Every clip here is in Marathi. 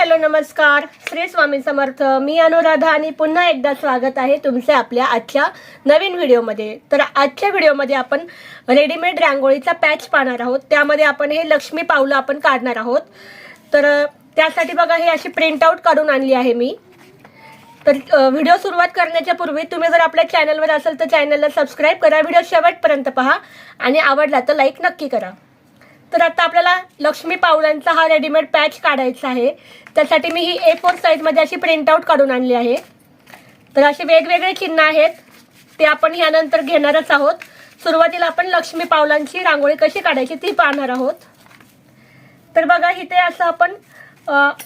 हॅलो नमस्कार. श्री स्वामी समर्थ. मी अनुराधा आणि पुन्हा एकदा स्वागत आहे तुमचे आपल्या आजच्या नवीन व्हिडिओमध्ये. तर आजच्या व्हिडिओमध्ये आपण रेडीमेड रांगोळीचा पॅच पाहणार आहोत. त्यामध्ये आपण हे लक्ष्मी पावलं आपण काढणार आहोत. तर त्यासाठी बघा हे अशी प्रिंट आऊट काढून आणली आहे मी. तर व्हिडिओ सुरुवात करण्याच्या पूर्वी तुम्ही जर आपल्या चॅनलवर असाल तर चॅनलला सबस्क्राईब करा. व्हिडिओ शेवटपर्यंत पहा आणि आवडला तर लाईक नक्की करा. तर आता आपल्याला लक्ष्मी पावलांचा हा रेडीमेड पॅच काढायचा आहे. त्यासाठी मी ही ए फोर साईजमध्ये अशी प्रिंटआउट काढून आणली आहे. तर असे वेगवेगळे चिन्ह आहेत. ते आपण ह्यानंतर घेणारच आहोत. सुरुवातीला आपण लक्ष्मी पावलांची रांगोळी कशी काढायची ती पाहणार आहोत. तर बघा इथे असं आपण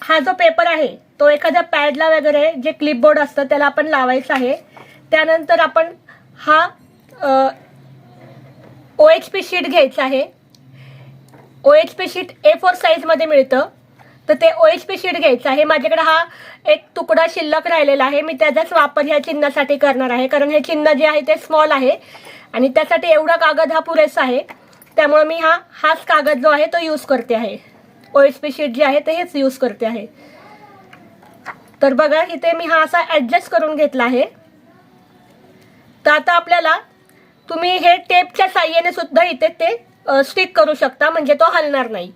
हा जो पेपर आहे तो एखाद्या पॅडला वगैरे जे क्लिपबोर्ड असतं त्याला आपण लावायचं आहे. त्यानंतर आपण हा ओ एच पी शीट घ्यायचा आहे. O H P sheet A four साईजमध्ये मिळतं. तर ते ओ एच पी शीट घ्यायचं आहे. माझ्याकडे हा एक तुकडा शिल्लक राहिलेला आहे. मी त्याचाच वापर ह्या चिन्हासाठी करणार आहे. कारण हे चिन्ह जे आहे ते स्मॉल आहे. आणि त्यासाठी एवढा कागद हा पुरेसा आहे. त्यामुळे मी हा हाच कागद जो आहे तो यूज करते आहे. ओ एच पी शीट जे आहे ते हेच यूज करते आहे. तर बघा इथे मी हा असा ॲडजस्ट करून घेतला आहे. तर आता आपल्याला तुम्ही हे टेपच्या साह्याने सुद्धा इथे ते स्टिक करू शकता म्हणजे तो हलणार नाही.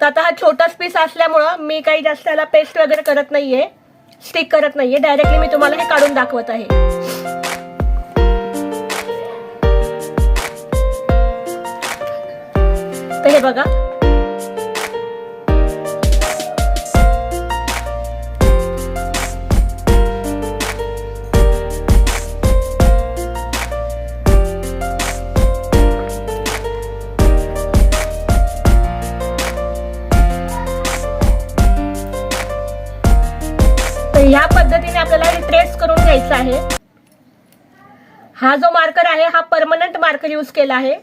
तर आता हा छोटाच पीस असल्यामुळं मी काही जास्त त्याला पेस्ट वगैरे करत नाहीये स्टिक करत नाहीये. डायरेक्टली मी तुम्हाला हे काढून दाखवत आहे. तर हे बघा. हा जो मार्कर आहे हा परमनंट मार्कर यूज केला आहे.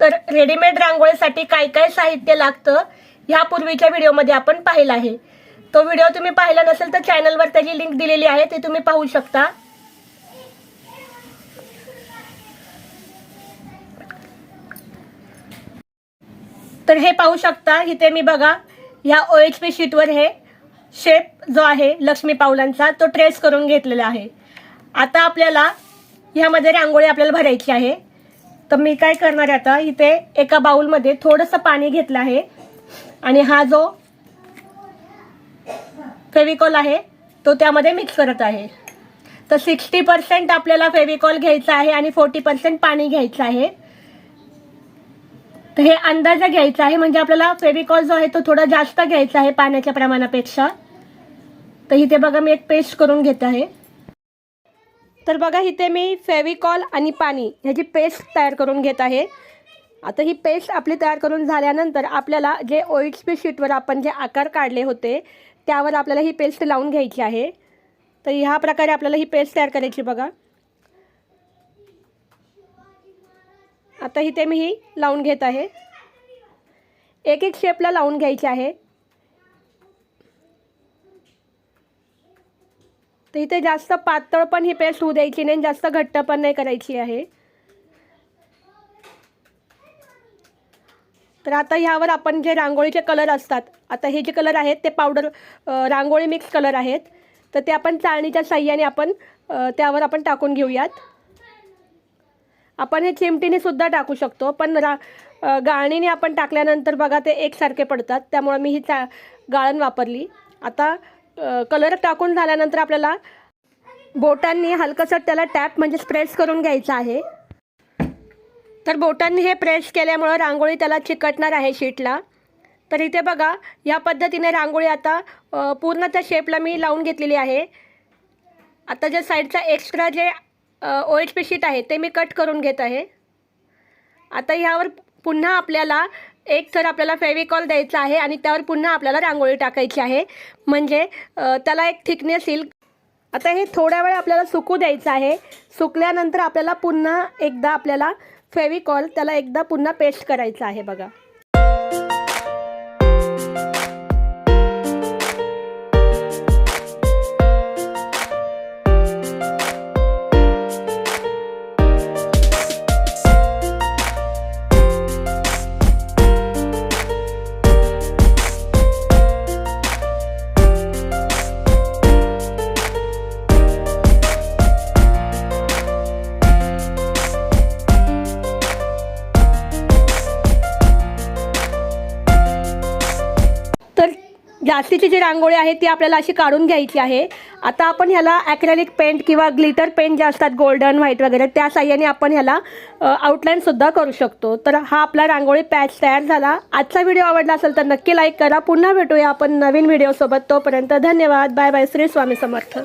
तर रेडीमेड रांगोळीसाठी काय काय साहित्य लागतं ह्यापूर्वीच्या व्हिडिओमध्ये आपण पाहिलं आहे. तो व्हिडिओ तुम्ही पाहिला नसेल तर चॅनलवर त्याची लिंक दिलेली आहे ते तुम्ही पाहू शकता. तर हे पाहू शकता इथे मी बघा या ओ एच पी शीटवर हे शेप जो आहे लक्ष्मी पावलांचा तो ट्रेस करून घेतलेला आहे. आता आपल्याला ह्यामध्ये रांगोळी आपल्याला भरायची आहे. तर मी काय करणार आहे आता? इथे एका बाउलमध्ये थोडंसं पाणी घेतलं आहे. आणि हा जो फेविकॉल आहे तो त्यामध्ये मिक्स करत आहे. तर सिक्स्टी पर्सेंट आपल्याला फेविकॉल घ्यायचा आहे आणि फोर्टी पर्सेंट पाणी घ्यायचं आहे. तर हे अंदाजे घ्यायचं आहे म्हणजे आपल्याला फेविकॉल जो आहे तो थोडा जास्त घ्यायचा आहे पाण्याच्या प्रमाणापेक्षा. तर इथे बघा मी एक पेस्ट करून घेत आहे. तर बघा इथे मी फेविकॉल आणि पाणी ह्याची पेस्ट तयार करून घेत आहे. आता ही पेस्ट आपली तयार करून झाल्यानंतर आपल्याला जे ओ एच पी शीटवर आपण जे आकार काढले होते त्यावर आपल्याला ही पेस्ट लावून घ्यायची आहे. तर ह्या प्रकारे आपल्याला ही पेस्ट तयार करायची बघा. आता इथे मी ही लावून घेत आहे. एक एक शेपला लावून घ्यायची आहे. तर इथे जास्त पातळ पण ही पेस्ट होऊ द्यायची नाही आणि जास्त घट्ट पण नाही करायची आहे. तर आता ह्यावर आपण जे रांगोळीचे कलर असतात आता हे जे कलर आहेत ते पावडर रांगोळी मिक्स कलर आहेत. तर ते आपण चाळणीच्या साह्याने आपण त्यावर आपण टाकून घेऊयात. आपण हे चिमटीने सुद्धा टाकू शकतो पण रा गाळणीने आपण टाकल्यानंतर बघा ते एकसारखे पडतात त्यामुळे मी ही चा गाळण वापरली. आता कलर टाकून झाल्यानंतर आपल्याला बोटांनी हलकंसं त्याला टॅप म्हणजे स्प्रेस करून घ्यायचं आहे. तर बोटांनी हे प्रेस केल्यामुळं रांगोळी त्याला चिकटणार आहे शीटला तर इथे बघा या पद्धतीने रांगोळी आता पूर्ण त्या शेपला मी लावून घेतलेली आहे. आता जे साईडचा एक्स्ट्रा जे ओ एच पी शीट आहे ते मी कट करून घेत आहे. आता ह्यावर पुन्हा आपल्याला एक थर आपल्याला फेविकॉल द्यायचा आहे आणि त्यावर पुन्हा आपल्याला रांगोळी टाकायची आहे. म्हणजे त्याला एक थिकनेस येईल. आता हे थोड्या वेळ आपल्याला सुकू द्यायचं आहे. सुकल्यानंतर आपल्याला पुन्हा एकदा आपल्याला फेविकॉल त्याला एकदा पुन्हा पेस्ट करायचं आहे बघा. जास्तीची जी रांगोळी आहे ती आपल्याला अशी काढून घ्यायची आहे. आता आपण ह्याला ॲक्रेलिक पेंट किंवा ग्लिटर पेंट जे असतात गोल्डन व्हाईट वगैरे त्या साह्याने आपण ह्याला आउटलाईनसुद्धा करू शकतो. तर हा आपला रांगोळी पॅच तयार झाला. आजचा व्हिडिओ आवडला असेल तर नक्की लाईक करा. पुन्हा भेटूया आपण नवीन व्हिडिओसोबत तोपर्यंत धन्यवाद. Bye bye Shri Swami Samarth.